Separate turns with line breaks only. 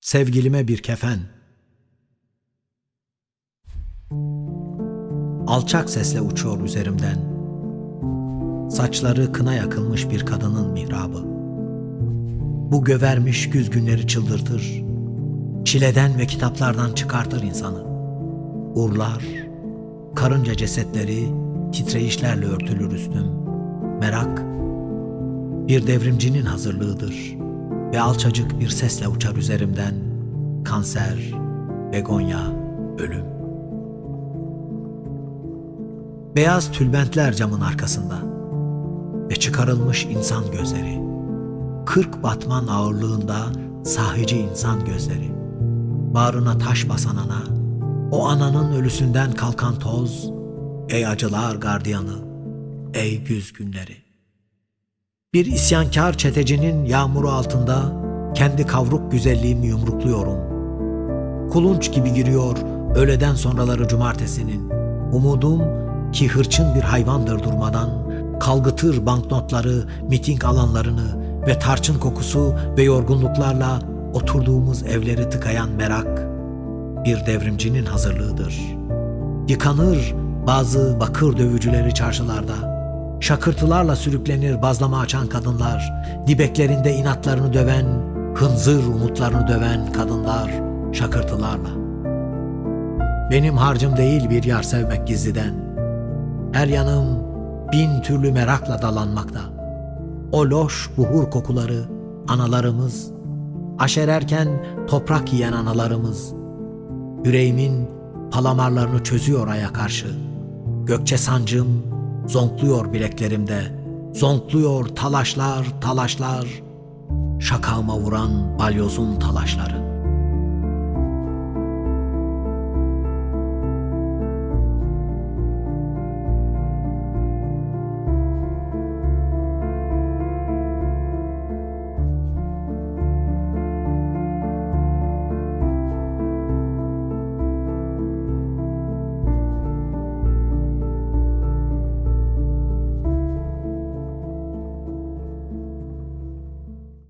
Sevgilime bir kefen. Alçak sesle uçuyor üzerimden. Saçları kına yakılmış bir kadının mihrabı. Bu gövermiş güz günleri çıldırtır. Çileden ve kitaplardan çıkartır insanı. Urlar, karınca cesetleri titreyişlerle örtülür üstüm. Merak, bir devrimcinin hazırlığıdır ve alçacık bir sesle uçar üzerimden kanser, begonya, ölüm. Beyaz tülbentler camın arkasında ve çıkarılmış insan gözleri. Kırk batman ağırlığında sahici insan gözleri. Bağrına taş basan ana, o ananın ölüsünden kalkan toz, ey acılar gardiyanı, ey güz günleri. Bir isyankar çetecinin yağmuru altında kendi kavruk güzelliğimi yumrukluyorum. Kulunç gibi giriyor öğleden sonraları cumartesinin. Umudum ki hırçın bir hayvandır durmadan, kalgıtır banknotları, miting alanlarını ve tarçın kokusu ve yorgunluklarla oturduğumuz evleri tıkayan merak bir devrimcinin hazırlığıdır. Yıkanır bazı bakır dövücüleri çarşılarda. Şakırtılarla sürüklenir bazlama açan kadınlar, dibeklerinde inatlarını döven, hınzır umutlarını döven kadınlar şakırtılarla. Benim harcım değil bir yar sevmek gizliden. Her yanım bin türlü merakla dalanmakta. O loş buhur kokuları analarımız, aşererken toprak yiyen analarımız, yüreğimin palamarlarını çözüyor aya karşı. Gökçe sancım zonkluyor bileklerimde, zonkluyor talaşlar talaşlar, şakağıma vuran balyozun talaşları.